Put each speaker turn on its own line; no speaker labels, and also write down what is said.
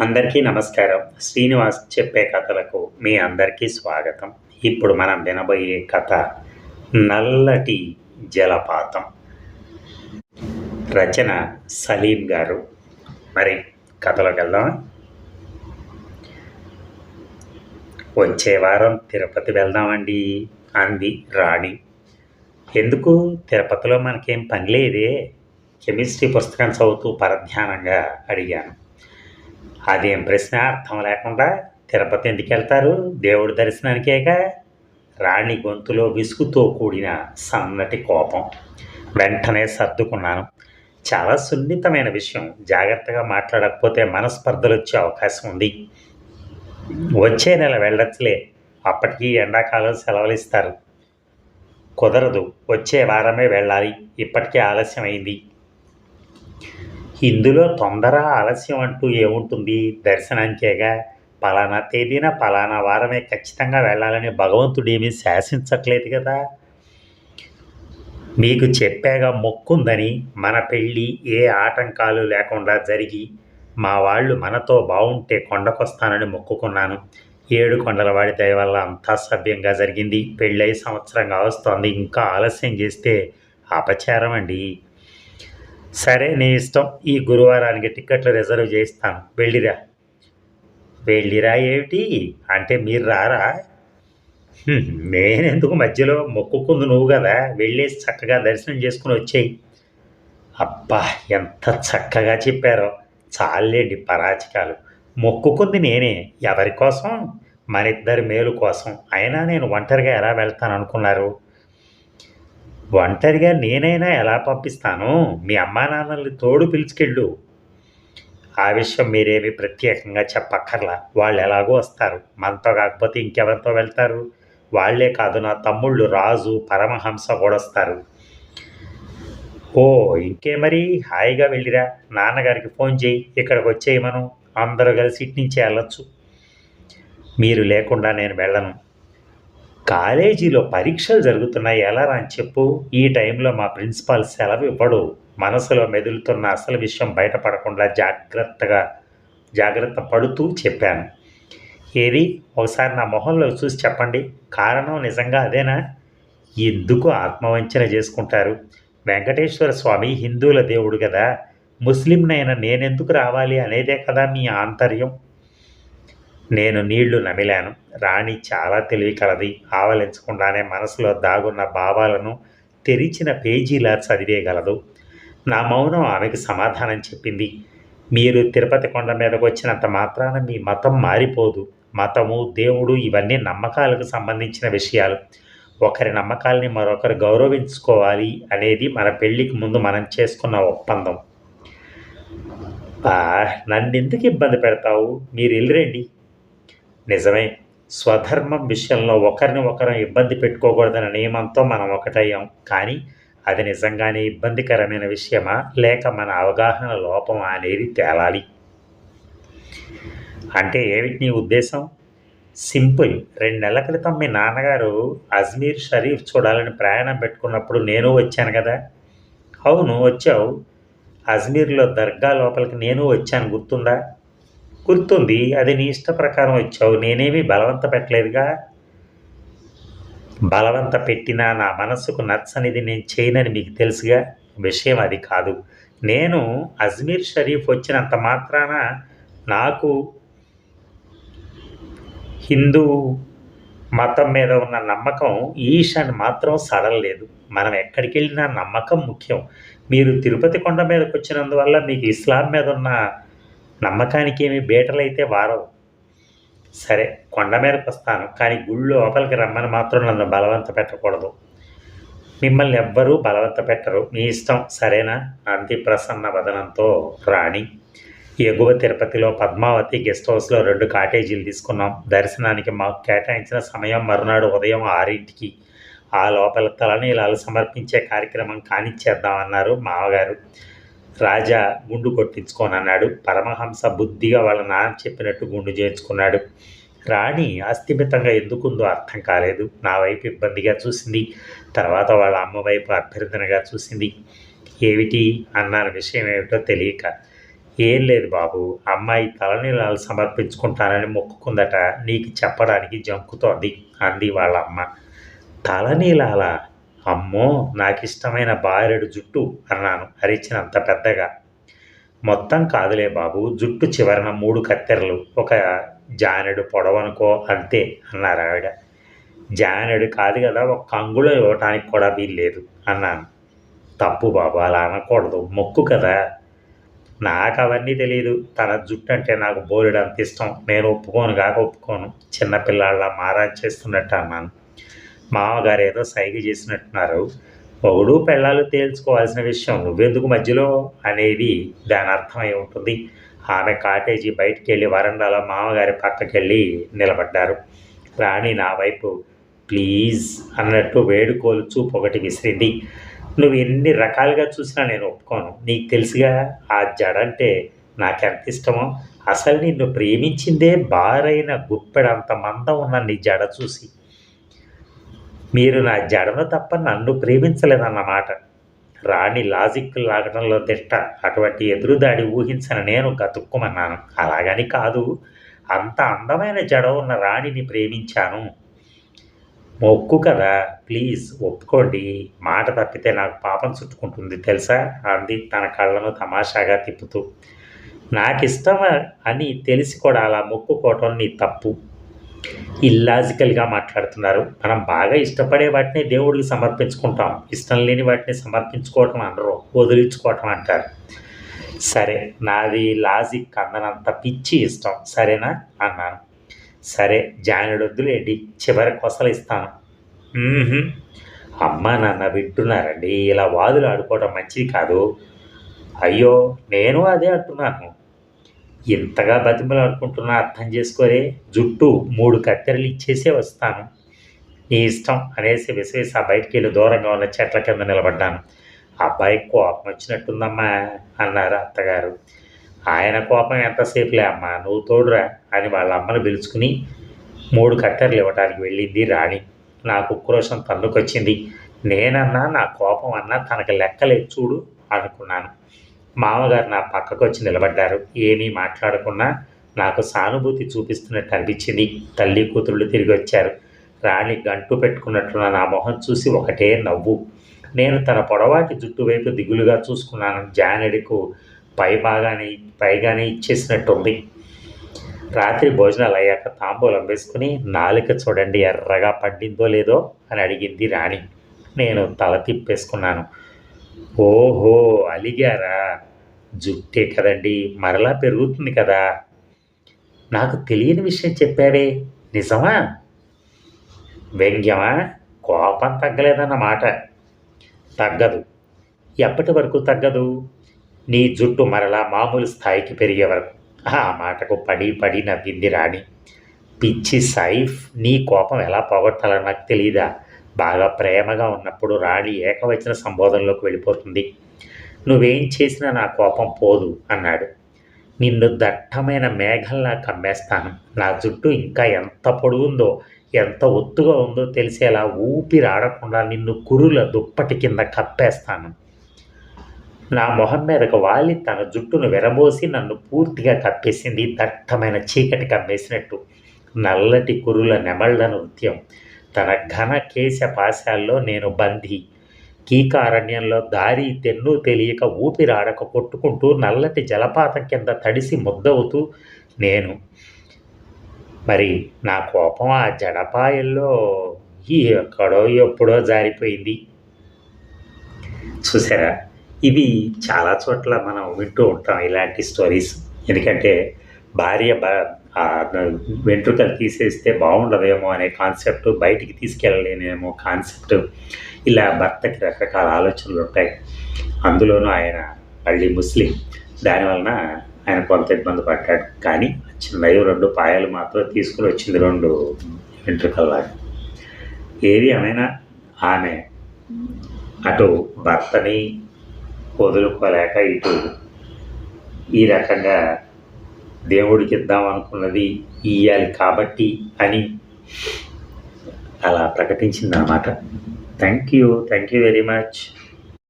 అందరికీ నమస్కారం. శ్రీనివాస్ చెప్పే కథలకు మీ అందరికీ స్వాగతం. ఇప్పుడు మనం వినబోయే కథ నల్లటి జలపాతం. రచన సలీం గారు. మరి కథలోకి వెళ్దాం వచ్చే వారం తిరుపతి వెళ్దామండి అంది రాణి. ఎందుకు? తిరుపతిలో మనకేం పని లేదే. కెమిస్ట్రీ పుస్తకం చదువుతూ పరధ్యానంగా అడిగాను. అదేం ప్రశ్న అర్థం లేకుండా తిరుపతి ఎందుకు వెళ్తారు? దేవుడి దర్శనానికేగా? రాణి గొంతులో విసుగుతో కూడిన సన్నటి కోపం. వెంటనే సర్దుకున్నాను. చాలా సున్నితమైన విషయం. జాగ్రత్తగా మాట్లాడకపోతే మనస్పర్ధలు వచ్చే అవకాశం ఉంది. వచ్చే నెల వెళ్ళొచ్చులే. అప్పటికీ ఎండాకాలం సెలవులు ఇస్తారు కుదరదు. వచ్చే వారమే వెళ్ళాలి. ఇప్పటికే ఆలస్యం అయింది ఇందులో తొందర ఆలస్యం అంటూ ఏముంటుంది? దర్శనానికేగా పలానా తేదీన పలానా వారమే ఖచ్చితంగా వెళ్ళాలని భగవంతుడు ఏమీ శాసించట్లేదు కదా? మీకు చెప్పాగా మొక్కుందని మన పెళ్ళి ఏ ఆటంకాలు లేకుండా జరిగి మా వాళ్ళు మనతో బాగుంటే కొండకొస్తానని మొక్కుకున్నాను. ఏడు కొండల వాడి దయ వల్ల అంతా సభ్యంగా జరిగింది. పెళ్ళై సంవత్సరంగా వస్తోంది ఇంకా ఆలస్యం చేస్తే అపచారం అండి సరే నీ ఇష్టం ఈ గురువారానికి టిక్కెట్లు రిజర్వ్ చేయిస్తాను. వెళ్ళిరా. వెళ్ళిరా ఏమిటి? అంటే మీరు రారా? నేనెందుకు మధ్యలో మొక్కుకుంది నువ్వు కదా? వెళ్ళేసి చక్కగా దర్శనం చేసుకుని వచ్చేయి. అబ్బా ఎంత చక్కగా చెప్పారో. చాలేండి పరాచికాలు. మొక్కుకుంది నేనే. ఎవరి కోసం? మన ఇద్దరి మేలు కోసం. అయినా నేను ఒంటరిగా ఎలా వెళ్తాను అనుకున్నారు? ఒంటరిగా నేనైనా ఎలా పంపిస్తాను? మీ అమ్మా నాన్నల్ని తోడు పిలుచుకెళ్ళు. ఆ విషయం మీరేమి ప్రత్యేకంగా చెప్పక్కర్లా. వాళ్ళు ఎలాగో వస్తారు. మనతో కాకపోతే ఇంకెవరితో వెళ్తారు? వాళ్ళే కాదు నా తమ్ముళ్ళు రాజు పరమహంస కూడా వస్తారు. ఓ ఇంకే మరి? హాయిగా వెళ్ళిరా. నాన్నగారికి ఫోన్ చేయి. ఇక్కడికి వచ్చేయమను. అందరూ కలిసి ఇట్నుంచి వెళ్ళొచ్చు. మీరు లేకుండా నేను వెళ్ళను. కాలేజీలో పరీక్షలు జరుగుతున్నాయి ఎలా అని చెప్పు. ఈ టైంలో మా ప్రిన్సిపాల్ సెలవు ఇవ్వడు. మనసులో మెదులుతున్న అసలు విషయం బయటపడకుండా జాగ్రత్తగా జాగ్రత్త పడుతూ చెప్పాను. ఏది? ఒకసారి నా మొహంలో చూసి చెప్పండి. కారణం నిజంగా అదేనా? ఎందుకు ఆత్మవంచన చేసుకుంటారు? వెంకటేశ్వర స్వామి హిందువుల దేవుడు కదా. ముస్లింనైనా నేనెందుకు రావాలి అనేదే కదా మీ ఆంతర్యం. నేను నీళ్ళు నమిలాను. రాణి చాలా తెలివి కలది ఆవలించకుండానే మనసులో దాగున్న భావాలను తెరిచిన పేజీలా చదివేయగలదు. నా మౌనం ఆమెకు సమాధానం చెప్పింది. మీరు తిరుపతి కొండ మీదకు వచ్చినంత మాత్రాన మీ మతం మారిపోదు. మతము దేవుడు ఇవన్నీ నమ్మకాలకు సంబంధించిన విషయాలు. ఒకరి నమ్మకాల్ని మరొకరు గౌరవించుకోవాలి అనేది మన పెళ్ళికి ముందు మనం చేసుకున్న ఒప్పందం. నన్ను ఎందుకు ఇబ్బంది పెడతావు? మీరు వెళ్ళిరండి నిజమే స్వధర్మం విషయంలో ఒకరిని ఒకరం ఇబ్బంది పెట్టుకోకూడదన్న నియమంతో మనం ఒకటయ్యాం. కానీ అది నిజంగానే ఇబ్బందికరమైన విషయమా? లేక మన అవగాహన లోపమా అనేది తేలాలి. అంటే ఏమిటి నీ ఉద్దేశం? సింపుల్. రెండు నెలల క్రితం మీ నాన్నగారు అజ్మీర్ షరీఫ్ చూడాలని ప్రయాణం పెట్టుకున్నప్పుడు నేను వచ్చాను కదా? అవును వచ్చావు. అజ్మీర్లో దర్గా లోపలికి నేను వచ్చాను. గుర్తుందా? గుర్తుంది. అది నీ ఇష్ట ప్రకారం వచ్చావు నేనేమి బలవంత పెట్టలేదుగా. బలవంత పెట్టినా నా మనస్సుకు నచ్చనిది నేను చేయనని మీకు తెలుసుగా? విషయం అది కాదు. నేను అజ్మీర్ షరీఫ్ వచ్చినంత మాత్రాన నాకు హిందూ మతం మీద ఉన్న నమ్మకం ఈశాన్ మాత్రం సడలేదు మనం ఎక్కడికి వెళ్ళినా నమ్మకం ముఖ్యం. మీరు తిరుపతి కొండ మీదకి వచ్చినందువల్ల మీకు ఇస్లాం మీద ఉన్న నమ్మకానికి ఏమి బీటలైతే వారవు. సరే కొండ మీదకి వస్తాను కానీ గుళ్ళు లోపలికి రమ్మని మాత్రం నన్ను బలవంత పెట్టకూడదు. మిమ్మల్ని ఎవ్వరూ బలవంత పెట్టరు. మీ ఇష్టం సరేనా? అంది ప్రసన్న వదనంతో రాణి. ఎగువ తిరుపతిలో పద్మావతి గెస్ట్ హౌస్లో రెండు కాటేజీలు తీసుకున్నాం. దర్శనానికి మాకు కేటాయించిన సమయం మరునాడు ఉదయం ఆరింటికి. ఆ లోపల తలనీలాలు సమర్పించే కార్యక్రమం కానిచ్చేద్దామన్నారు మామగారు. రాజా గుండు కొట్టించుకోనన్నాడు. పరమహంస బుద్ధిగా వాళ్ళ నాన్న చెప్పినట్టు గుండు చేయించుకున్నాడు. రాణి అస్థిమితంగా ఎందుకుందో అర్థం కాలేదు. నా వైపు ఇబ్బందిగా చూసింది. తర్వాత వాళ్ళ అమ్మ వైపు అభ్యర్థనగా చూసింది. ఏమిటి? అన్నాను విషయం ఏమిటో తెలియక. ఏం లేదు బాబు అమ్మాయి తలనీలాలు సమర్పించుకుంటానని మొక్కుకుందట. నీకు చెప్పడానికి జంకుతోంది అంది వాళ్ళ అమ్మ తలనీలాల అమ్మో నాకు ఇష్టమైన బారెడు జుట్టు అన్నాను అరిచినంత పెద్దగా. మొత్తం కాదులే బాబు జుట్టు చివరన మూడు కత్తెరలు ఒక జానెడు పొడవనుకో అంతే అన్నారు ఆవిడ. జానెడు కాదు కదా ఒక కంగులో ఇవ్వటానికి కూడా వీల్లేదు అన్నాను. తప్పు బాబు అలా అనకూడదు మొక్కు కదా. నాకు అవన్నీ తెలియదు తన జుట్టు అంటే నాకు బోరెడు అంత ఇష్టం నేను ఒప్పుకోను కాక ఒప్పుకోను చిన్నపిల్లాళ్ళ మారా చేస్తున్నట్టు అన్నాను. మామగారు ఏదో సైగ చేసినట్టున్నారు. మొగుడు పెళ్ళాలు తేల్చుకోవాల్సిన విషయం నువ్వెందుకు మధ్యలో? అనేది దాని అర్థమై ఉంటుంది. ఆమె కాటేజీ బయటికి వెళ్ళి వరండాలో మామగారి పక్కకెళ్ళి నిలబడ్డారు. రాణి నా వైపు ప్లీజ్ అన్నట్టు వేడుకోలు చూపు ఒకటి విసిరింది. నువ్వు ఎన్ని రకాలుగా చూసినా నేను ఒప్పుకోను. నీకు తెలుసుగా ఆ జడ అంటే నాకెంత ఇష్టమో. అసలు నిన్ను ప్రేమించిందే బారైన గుప్పెడంత మందం ఉన్న నీ జడ చూసి. మీరు నా జడను తప్ప నన్ను ప్రేమించలేదన్నమాట. రాణి లాజిక్ లాగడంలో దిష్ట అటువంటి ఎదురుదాడి ఊహించిన నేను గతుక్కుమన్నాను. అలాగని కాదు. అంత అందమైన జడ ఉన్న రాణిని ప్రేమించాను. మొక్కు కదా. ప్లీజ్ ఒప్పుకోండి. మాట తప్పితే నాకు పాపం చుట్టుకుంటుంది. తెలుసా? అంది తన కళ్ళను తమాషాగా తిప్పుతూ. నాకు ఇష్టం అని తెలిసి కూడా అలా మొక్కుకోవటం నీ తప్పు. ఇల్లాజికల్గా మాట్లాడుతున్నారు. మనం బాగా ఇష్టపడే వాటిని దేవుడికి సమర్పించుకుంటాం. ఇష్టం లేని వాటిని సమర్పించుకోవటం అనరు వదిలించుకోవటం అంటారు. సరే నాది లాజిక్ అందనంత పిచ్చి ఇష్టం. సరేనా? అన్నాను. సరే జానుడొద్దులేండి చివరి కొసలు ఇస్తాను. అమ్మ అమ్మా నాన్న వింటున్నారండి ఇలా వాదులు ఆడుకోవడం మంచిది కాదు. అయ్యో నేను అదే అంటున్నాను. ఇంతగా బతిమలు అనుకుంటున్నా అర్థం చేసుకోరే. జుట్టు మూడు కత్తెరలు ఇచ్చేసే వస్తాను. నీ ఇష్టం అనేసి విసవిస బయటికి వెళ్ళి దూరంగా ఉన్న చెట్ల కింద నిలబడ్డాను. అబ్బాయి కోపం వచ్చినట్టుందమ్మా అన్నారు అత్తగారు. ఆయన కోపం ఎంతసేపులే అమ్మా? నువ్వు తోడురా అని వాళ్ళ అమ్మను పిలుచుకుని మూడు కట్టెరలు ఇవ్వడానికి వెళ్ళింది రాణి. నాకు ఉక్రోషం తన్నుకొచ్చింది. నేనన్నా నా కోపం అన్నా తనకు లెక్కలేదు చూడు అనుకున్నాను. మామగారు నా పక్కకు వచ్చి నిలబడ్డారు. ఏమీ మాట్లాడకుండా నాకు సానుభూతి చూపిస్తున్నట్టు అనిపించింది. తల్లి కూతురులు తిరిగి వచ్చారు. రాణి గంటు పెట్టుకున్నట్టున్న నా మొహం చూసి ఒకటే నవ్వు. నేను తన పొడవాటి జుట్టు వైపు దిగులుగా చూసుకున్నాను. జానెడుకు పై బాగానే పైగానే ఇచ్చేసినట్టుంది. రాత్రి భోజనాలు అయ్యాక తాంబూలం వేసుకుని నాలుక చూడండి ఎర్రగా పండిందో లేదో అని అడిగింది రాణి. నేను తల తిప్పేసుకున్నాను. ఓహో అలిగారా? జుట్టే కదండి మరలా పెరుగుతుంది కదా. నాకు తెలియని విషయం చెప్పావే నిజమా? వ్యంగ్యమా? కోపం తగ్గలేదన్నమాట. తగ్గదు. ఎప్పటి వరకు తగ్గదు? నీ జుట్టు మరలా మామూలు స్థాయికి పెరిగే వరకు. ఆ మాటకు పడి పడి నవ్వింది రాణి. పిచ్చి సైఫ్ నీ కోపం ఎలా పోగొట్టాలో నాకు తెలియదా బాగా ప్రేమగా ఉన్నప్పుడు రాణి ఏకవచన సంబోధనలోకి వెళ్ళిపోతుంది. నువ్వేం చేసినా నా కోపం పోదు అన్నాడు. నిన్ను దట్టమైన మేఘంలా కమ్మేస్తాను. నా జుట్టు ఇంకా ఎంత పొడుగుందో ఎంత ఒత్తుగా ఉందో తెలిసేలా ఊపిరి ఆడకుండా నిన్ను కురుల దుప్పటి కింద కప్పేస్తాను. నా మొహం మీదకు వాలి తన జుట్టును విరబోసి నన్ను పూర్తిగా కప్పేసింది దట్టమైన చీకటి కమ్మేసినట్టు. నల్లటి కురుల నెమళ్ళ నృత్యం. తన ఘన కేశ పాశాల్లో నేను బందీ. కీకారణ్యంలో దారి తెన్ను తెలియక ఊపిరాడక కొట్టుకుంటూ నల్లటి జలపాతం కింద తడిసి ముద్దవుతూ నేను మరి నా కోపం ఆ జడపాయల్లో ఎక్కడో ఎప్పుడో జారిపోయింది. చూసారా? ఇవి చాలా చోట్ల మనం వింటూ ఉంటాం ఇలాంటి స్టోరీస్. ఎందుకంటే భార్య వెంట్రుకలు తీసేస్తే బాగుండదేమో అనే కాన్సెప్ట్ బయటికి తీసుకెళ్ళలేనేమో కాన్సెప్ట్ ఇలా భర్తకి రకరకాల ఆలోచనలు ఉంటాయి. అందులోనూ ఆయన మళ్ళీ ముస్లిం. దానివలన ఆయన కొంత ఇబ్బంది పడ్డాడు. కానీ చిన్నవి రెండు పాయలు మాత్రం తీసుకుని వచ్చింది రెండు వెంట్రుకల్లాగా ఏది ఏమైనా ఆమె అటు భర్తని వదులుకోలేక ఇటు ఈ రకంగా దేవుడికి ఇద్దాం అనుకున్నది ఇయ్యాలి కాబట్టి అని అలా ప్రకటించింది అన్నమాట thank you thank you very much